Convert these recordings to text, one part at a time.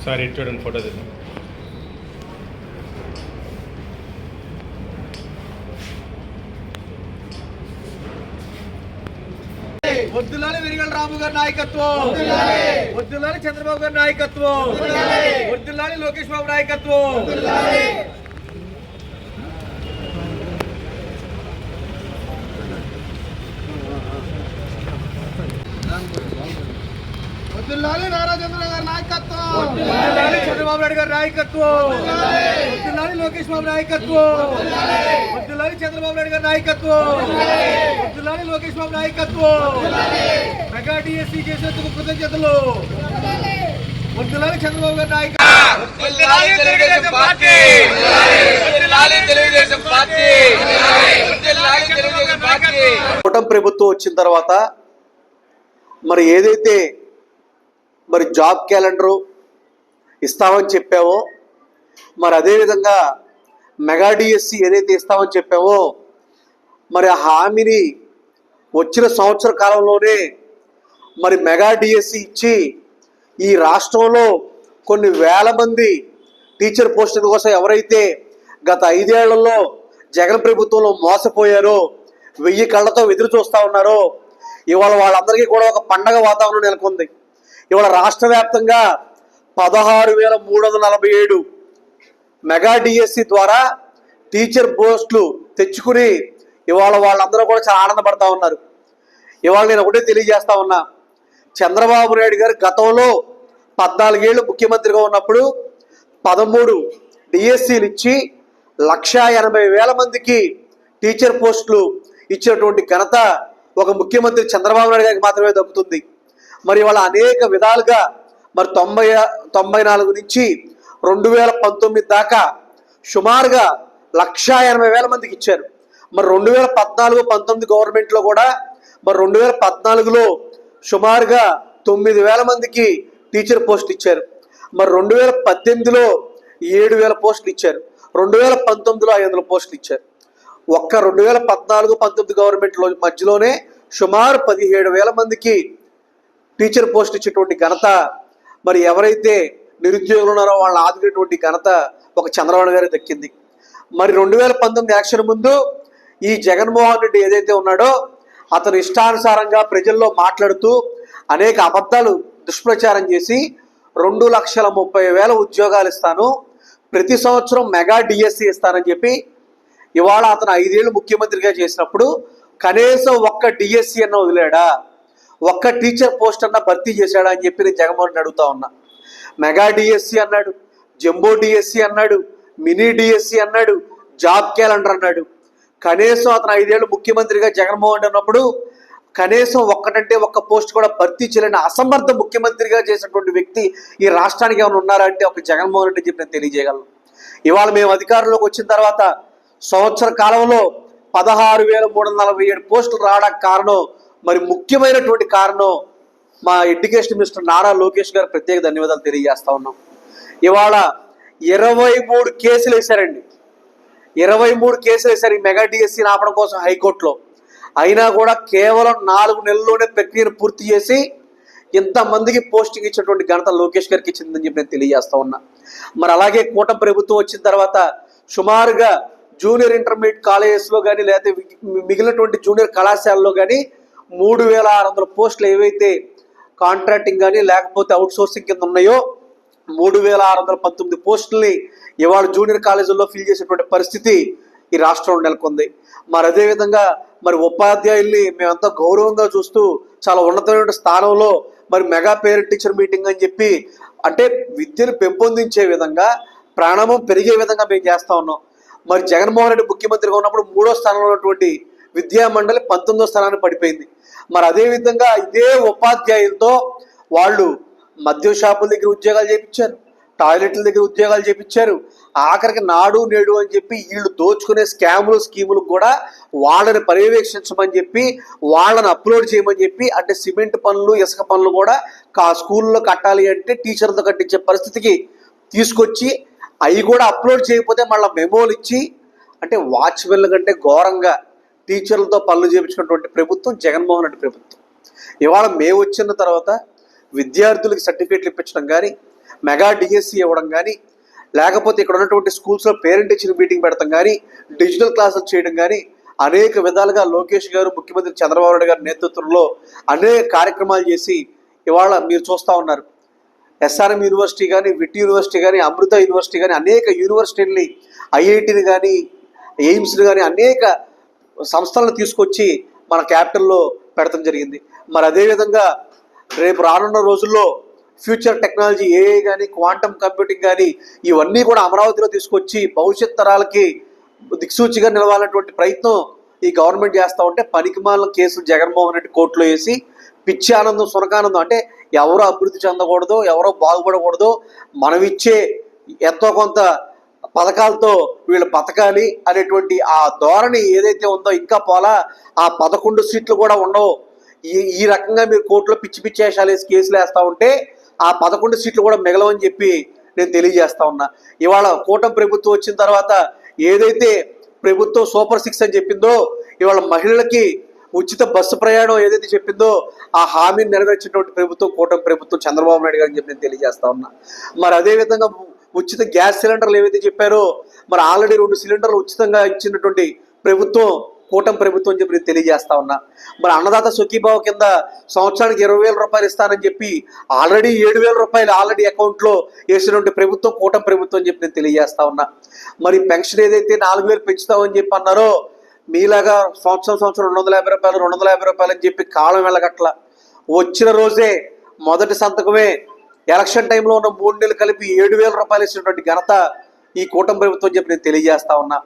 ఒకసారి ఇటు చూడండి ఫోటో తీద్దాం. వద్దులాలి వెరిగల రాము గారి నాయకత్వం. వద్దులాలి చంద్రబాబు గారి నాయకత్వం. వద్దులాలి లోకేష్ బాబు నాయకత్వం. వద్దుల్లాలి నారా చంద్రబాబు గారి నాయకత్వం. చంద్రబాబు నాయుడు గారి నాయకత్వం. వద్దులాలి లోకేష్ బాబు నాయకత్వం. వద్దులాలి చంద్రబాబు నాయుడు గారి నాయకత్వం. వద్దులాలి లోకేష్ బాబు నాయకత్వం. మెగా డిఎస్సీ చేసేందుకు కృతజ్ఞతలు. చంద్రబాబు గారి నాయకత్వం. వర్ధిల్లాలి తెలుగుదేశం పార్టీ. వర్ధిల్లాలి తెలుగుదేశం పార్టీ. వర్ధిల్లాలి తెలుగుదేశం పార్టీ. కూటమి ప్రభుత్వం వచ్చిన తర్వాత మరి ఏదైతే మరి జాబ్ క్యాలెండరు ఇస్తామని చెప్పావో మరి అదేవిధంగా మెగా డిఎస్సి ఏదైతే ఇస్తామని చెప్పావో మరి ఆ హామీని వచ్చిన సంవత్సర కాలంలోనే మరి మెగా డిఎస్సి ఇచ్చి ఈ రాష్ట్రంలో కొన్ని వేల మంది టీచర్ పోస్టుల కోసం ఎవరైతే గత ఐదేళ్ళలో జగన్ ప్రభుత్వంలో మోసపోయారో వెయ్యి కళ్ళతో ఎదురు చూస్తూ ఉన్నారో ఇవాళ వాళ్ళందరికీ కూడా ఒక పండగ వాతావరణం నెలకొంది. ఇవాళ రాష్ట్ర వ్యాప్తంగా పదహారు వేల మూడు వందల నలభై ఏడు మెగా డిఎస్సి ద్వారా టీచర్ పోస్టులు తెచ్చుకుని ఇవాళ వాళ్ళందరూ కూడా చాలా ఆనందపడతా ఉన్నారు. ఇవాళ నేను ఒకటే తెలియజేస్తా ఉన్నా. చంద్రబాబు నాయుడు గారు గతంలో పద్నాలుగేళ్ళు ముఖ్యమంత్రిగా ఉన్నప్పుడు పదమూడు డిఎస్సీలు ఇచ్చి లక్షా ఎనభై వేల మందికి టీచర్ పోస్టులు ఇచ్చినటువంటి ఘనత ఒక ముఖ్యమంత్రి చంద్రబాబు నాయుడు గారికి మాత్రమే దక్కుతుంది. మరి వాళ్ళ అనేక విధాలుగా మరి తొంభై తొంభై నాలుగు నుంచి రెండు వేల పంతొమ్మిది దాకా సుమారుగా లక్షా ఎనభై వేల మందికి ఇచ్చారు. మరి రెండు వేల పద్నాలుగు పంతొమ్మిది గవర్నమెంట్లో కూడా మరి రెండు వేల పద్నాలుగులో సుమారుగా తొమ్మిది వేల మందికి టీచర్ పోస్ట్ ఇచ్చారు. మరి రెండు వేల పద్దెనిమిదిలో ఏడు వేల పోస్టులు ఇచ్చారు. రెండు వేల పంతొమ్మిదిలో ఐదు వందల పోస్టులు ఇచ్చారు. ఒక్క రెండు వేల పద్నాలుగు పంతొమ్మిది గవర్నమెంట్లో మధ్యలోనే సుమారు పదిహేడు వేల మందికి టీచర్ పోస్ట్ ఇచ్చేటువంటి ఘనత మరి ఎవరైతే నిరుద్యోగులు ఉన్నారో వాళ్ళని ఆదుకునేటువంటి ఘనత ఒక చంద్రబాబు గారికి దక్కింది. మరి రెండు వేల పంతొమ్మిది యాక్షన్ ముందు ఈ జగన్మోహన్ రెడ్డి ఏదైతే ఉన్నాడో అతను ఇష్టానుసారంగా ప్రజల్లో మాట్లాడుతూ అనేక అబద్ధాలు దుష్ప్రచారం చేసి రెండు లక్షల ముప్పై వేల ఉద్యోగాలు ఇస్తాను ప్రతి సంవత్సరం మెగా డిఎస్సి ఇస్తానని చెప్పి ఇవాళ అతను ఐదేళ్ళు ముఖ్యమంత్రిగా చేసినప్పుడు కనీసం ఒక్క డిఎస్సి అన్న వదిలాడా? ఒక్క టీచర్ పోస్ట్ అన్న భర్తీ చేశాడా అని చెప్పి నేను జగన్మోహన్ అడుగుతా ఉన్నా. మెగా డిఎస్సి అన్నాడు జంబో డిఎస్సి అన్నాడు మినీ డిఎస్సి అన్నాడు జాబ్ క్యాలెండర్ అన్నాడు. కనీసం అతను ఐదేళ్ళు ముఖ్యమంత్రిగా జగన్మోహన్ రెడ్డి ఉన్నప్పుడు కనీసం ఒక్కటంటే ఒక్క పోస్ట్ కూడా భర్తీ చేయలేని అసమర్థ ముఖ్యమంత్రిగా చేసినటువంటి వ్యక్తి ఈ రాష్ట్రానికి ఏమైనా ఉన్నారా అంటే ఒక జగన్మోహన్ రెడ్డి చెప్పి నేను తెలియజేయగలను. ఇవాళ మేము అధికారంలోకి వచ్చిన తర్వాత సంవత్సర కాలంలో పదహారు వేల మూడు వందల నలభై ఏడు పోస్టులు రావడానికి కారణం మరి ముఖ్యమైనటువంటి కారణం మా ఎడ్యుకేషన్ మినిస్టర్ నారా లోకేష్ గారు ప్రత్యేక ధన్యవాదాలు తెలియజేస్తా ఉన్నాం. ఇవాళ ఇరవై మూడు కేసులు వేశారండి. ఇరవై మూడు కేసులు వేశారు ఈ మెగా డిఎస్సీని ఆపడం కోసం హైకోర్టులో. అయినా కూడా కేవలం నాలుగు నెలల్లోనే ప్రక్రియను పూర్తి చేసి ఇంతమందికి పోస్టింగ్ ఇచ్చినటువంటి ఘనత లోకేష్ గారికి ఇచ్చిందని చెప్పి నేను తెలియజేస్తా ఉన్నా. మరి అలాగే కూటమి ప్రభుత్వం వచ్చిన తర్వాత సుమారుగా జూనియర్ ఇంటర్మీడియట్ కాలేజెస్లో కానీ లేకపోతే మిగిలినటువంటి జూనియర్ కళాశాలలో కానీ మూడు వేల ఆరు వందల పోస్టులు ఏవైతే కాంట్రాక్టింగ్ కానీ లేకపోతే అవుట్ సోర్సింగ్ కింద ఉన్నాయో మూడు వేల ఆరు వందల పంతొమ్మిది పోస్టుల్ని ఇవాళ జూనియర్ కాలేజీల్లో ఫిల్ చేసేటువంటి పరిస్థితి ఈ రాష్ట్రంలో నెలకొంది. మరి అదేవిధంగా మరి ఉపాధ్యాయుల్ని మేమంతా గౌరవంగా చూస్తూ చాలా ఉన్నతమైన స్థానంలో మరి మెగా పేరెంట్ టీచర్ మీటింగ్ అని చెప్పి అంటే విద్యను పెంపొందించే విధంగా ప్రాణామం పెరిగే విధంగా మేము చేస్తా ఉన్నాం. మరి జగన్మోహన్ రెడ్డి ముఖ్యమంత్రిగా ఉన్నప్పుడు మూడో స్థానంలో ఉన్నటువంటి విద్యా మండలి పంతొమ్మిదో స్థానానికి పడిపోయింది. మరి అదే విధంగా ఇదే ఉపాధ్యాయులతో వాళ్ళు మద్యం షాపుల దగ్గర ఉద్యోగాలు చేయించారు టాయిలెట్ల దగ్గర ఉద్యోగాలు చేయించారు ఆఖరికి నాడు నేడు అని చెప్పి వీళ్ళు దోచుకునే స్కాములు స్కీములు కూడా వాళ్ళని పర్యవేక్షించమని చెప్పి వాళ్ళని అప్లోడ్ చేయమని చెప్పి అంటే సిమెంట్ పనులు ఇసుక పనులు కూడా కా స్కూల్లో కట్టాలి అంటే టీచర్లతో కట్టించే పరిస్థితికి తీసుకొచ్చి అవి కూడా అప్లోడ్ చేయకపోతే మళ్ళీ మెమోలు ఇచ్చి అంటే వాచ్మెన్ల కంటే ఘోరంగా టీచర్లతో పనులు చేయించుకున్నటువంటి ప్రభుత్వం జగన్మోహన్ రెడ్డి ప్రభుత్వం. ఇవాళ మేము వచ్చిన తర్వాత విద్యార్థులకు సర్టిఫికేట్లు ఇప్పించడం కానీ మెగా డిఎస్సి ఇవ్వడం కానీ లేకపోతే ఇక్కడ ఉన్నటువంటి స్కూల్స్లో పేరెంట్ టీచర్ మీటింగ్ పెడతాం కానీ డిజిటల్ క్లాసులు చేయడం కానీ అనేక విధాలుగా లోకేష్ గారు ముఖ్యమంత్రి చంద్రబాబు నాయుడు గారి నేతృత్వంలో అనేక కార్యక్రమాలు చేసి ఇవాళ మీరు చూస్తూ ఉన్నారు. ఎస్ఆర్ఎం యూనివర్సిటీ కానీ విట్ యూనివర్సిటీ కానీ అమృత యూనివర్సిటీ కానీ అనేక యూనివర్సిటీని ఐఐటిని కానీ ఎయిమ్స్ని కానీ అనేక సంస్థలను తీసుకొచ్చి మన క్యాపిటల్లో పెడతం జరిగింది. మరి అదేవిధంగా రేపు రానున్న రోజుల్లో ఫ్యూచర్ టెక్నాలజీ ఏఐ కానీ క్వాంటమ్ కంప్యూటింగ్ కానీ ఇవన్నీ కూడా అమరావతిలో తీసుకొచ్చి భవిష్యత్ తరాలకి దిక్సూచిగా నిలవాలన్నటువంటి ప్రయత్నం ఈ గవర్నమెంట్ చేస్తూ ఉంటే పనికిమాల కేసులు జగన్మోహన్ రెడ్డి కోర్టులో వేసి పిచ్చి ఆనందం సునకానందం అంటే ఎవరో అభివృద్ధి చెందకూడదు ఎవరో బాగుపడకూడదు మనం ఇచ్చే ఎంతో కొంత పథకాలతో వీళ్ళు బతకాలి అనేటువంటి ఆ ధోరణి ఏదైతే ఉందో ఇంకా పోలా ఆ పదకొండు సీట్లు కూడా ఉండవు. ఈ ఈ రకంగా మీరు కోర్టులో పిచ్చి పిచ్చి వేషాలు వేసి కేసులు వేస్తూ ఉంటే ఆ పదకొండు సీట్లు కూడా మిగలవని చెప్పి నేను తెలియజేస్తా ఉన్నా. ఇవాళ కూటమి ప్రభుత్వం వచ్చిన తర్వాత ఏదైతే ప్రభుత్వం సూపర్ సిక్స్ అని చెప్పిందో ఇవాళ మహిళలకి ఉచిత బస్సు ప్రయాణం ఏదైతే చెప్పిందో ఆ హామీని నెరవేర్చినటువంటి ప్రభుత్వం కూటమి ప్రభుత్వం చంద్రబాబు నాయుడు గారు చెప్పి నేను తెలియజేస్తా ఉన్నా. మరి అదేవిధంగా ఉచిత గ్యాస్ సిలిండర్లు ఏవైతే చెప్పారో మరి ఆల్రెడీ రెండు సిలిండర్లు ఉచితంగా ఇచ్చినటువంటి ప్రభుత్వం కూటమి ప్రభుత్వం అని చెప్పి నేను తెలియజేస్తా ఉన్నా. మరి అన్నదాత సుఖీభావ కింద సంవత్సరానికి ఇరవై వేల రూపాయలు ఇస్తానని చెప్పి ఆల్రెడీ ఏడు వేల రూపాయలు ఆల్రెడీ అకౌంట్లో వేసినటువంటి ప్రభుత్వం కూటమి ప్రభుత్వం అని చెప్పి నేను తెలియజేస్తా ఉన్నా. మరి పెన్షన్ ఏదైతే నాలుగు వేలు పెంచుతామని చెప్పి అన్నారో మీలాగా సంవత్సరం సంవత్సరం రెండు వందల యాభై రూపాయలు రెండు వందల యాభై రూపాయలు అని చెప్పి కాలం వెళ్ళగట్ల. వచ్చిన రోజే మొదటి సంతకమే ఎలక్షన్ టైంలో ఉన్న మూడు నెలలు కలిపి ఏడు వేల రూపాయలు ఇచ్చినటువంటి ఘనత ఈ కూటమి ప్రభుత్వం చెప్పి నేను తెలియజేస్తా ఉన్నా.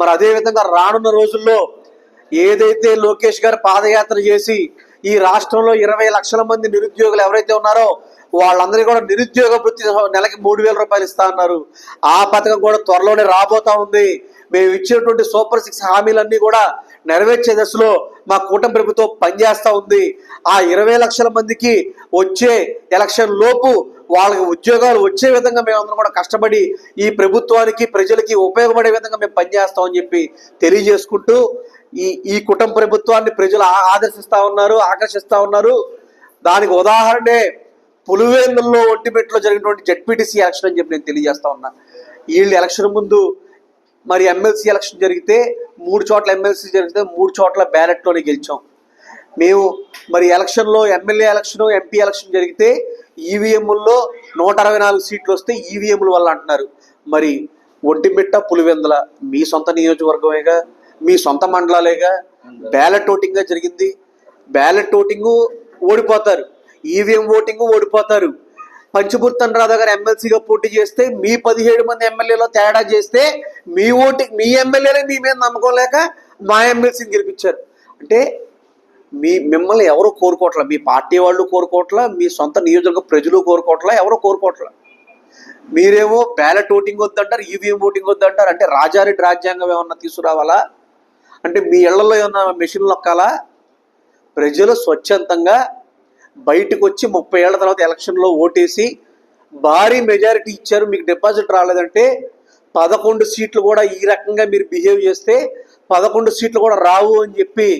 మరి అదేవిధంగా రానున్న రోజుల్లో ఏదైతే లోకేష్ గారు పాదయాత్ర చేసి ఈ రాష్ట్రంలో ఇరవై లక్షల మంది నిరుద్యోగులు ఎవరైతే ఉన్నారో వాళ్ళందరికీ కూడా నిరుద్యోగ వృత్తి నెలకి మూడు వేల రూపాయలు ఇస్తా అన్నారు. ఆ పథకం కూడా త్వరలోనే రాబోతా ఉంది. మేము ఇచ్చినటువంటి సూపర్ సిక్స్ హామీలన్నీ కూడా నెరవేర్చే దశలో మా కూటమి ప్రభుత్వం పనిచేస్తూ ఉంది. ఆ ఇరవై లక్షల మందికి వచ్చే ఎలక్షన్ లోపు వాళ్ళకి ఉద్యోగాలు వచ్చే విధంగా మేమందరం కూడా కష్టపడి ఈ ప్రభుత్వానికి ప్రజలకి ఉపయోగపడే విధంగా మేము పనిచేస్తామని చెప్పి తెలియజేసుకుంటూ ఈ ఈ కుటుంబ ప్రభుత్వాన్ని ప్రజలు ఆదర్శిస్తూ ఉన్నారు ఆకర్షిస్తూ ఉన్నారు. దానికి ఉదాహరణే పులివేందుల్లో ఒంటిపెట్టులో జరిగినటువంటి జడ్పీటీసీ ఎలక్షన్ అని చెప్పి నేను తెలియజేస్తా ఉన్నా. వీళ్ళు ఎలక్షన్ ముందు మరి ఎమ్మెల్సీ ఎలక్షన్ జరిగితే మూడు చోట్ల ఎమ్మెల్సీ జరిగితే మూడు చోట్ల బ్యాలెట్లోనే గెలిచాం. మేము మరి ఎలక్షన్లో ఎమ్మెల్యే ఎలక్షన్ ఎంపీ ఎలక్షన్ జరిగితే ఈవీఎంల్లో నూట అరవై నాలుగు సీట్లు వస్తే ఈవీఎంల వల్ల అంటున్నారు. మరి ఒంటిమిట్ట పులివెందల మీ సొంత నియోజకవర్గమేగా మీ సొంత మండలాలేగా బ్యాలెట్ ఓటింగ్గా జరిగింది. బ్యాలెట్ ఓటింగు ఓడిపోతారు. ఈవీఎం ఓటింగు ఓడిపోతారు. పంచమూర్తన్ రాధా గారు ఎమ్మెల్సీగా పోటీ చేస్తే మీ పదిహేడు మంది ఎమ్మెల్యేలో తేడా చేస్తే మీ ఓటి మీ ఎమ్మెల్యేలే మీ మీద నమ్మకం లేక మా ఎమ్మెల్సీని గెలిపించారు. అంటే మీ మిమ్మల్ని ఎవరు కోరుకోవట్ల? మీ పార్టీ వాళ్ళు కోరుకోవట్ల? మీ సొంత నియోజకవర్గ ప్రజలు కోరుకోవట్ల? ఎవరు కోరుకోవట్ల? మీరేమో బ్యాలెట్ ఓటింగ్ వద్దంటారు ఈవీఎం ఓటింగ్ వద్దంటారు. అంటే రాజారెడ్డి రాజ్యాంగం ఏమన్నా తీసుకురావాలా? అంటే మీ ఇళ్ళలో ఏమన్నా మెషిన్ నొక్కాలా? ప్రజలు స్వచ్ఛందంగా బయటకు వచ్చి ముప్పై ఏళ్ళ తర్వాత ఎలక్షన్లో ఓటేసి భారీ మెజారిటీ ఇచ్చారు. మీకు డిపాజిట్ రాలేదంటే పదకొండు సీట్లు కూడా ఈ రకంగా మీరు బిహేవ్ చేస్తే పదకొండు సీట్లు కూడా రావు అని చెప్పి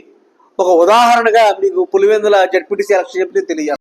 ఒక ఉదాహరణగా మీకు పులివెందుల జడ్పీటీసీ ఎలక్షన్ చెప్పి తెలియాలి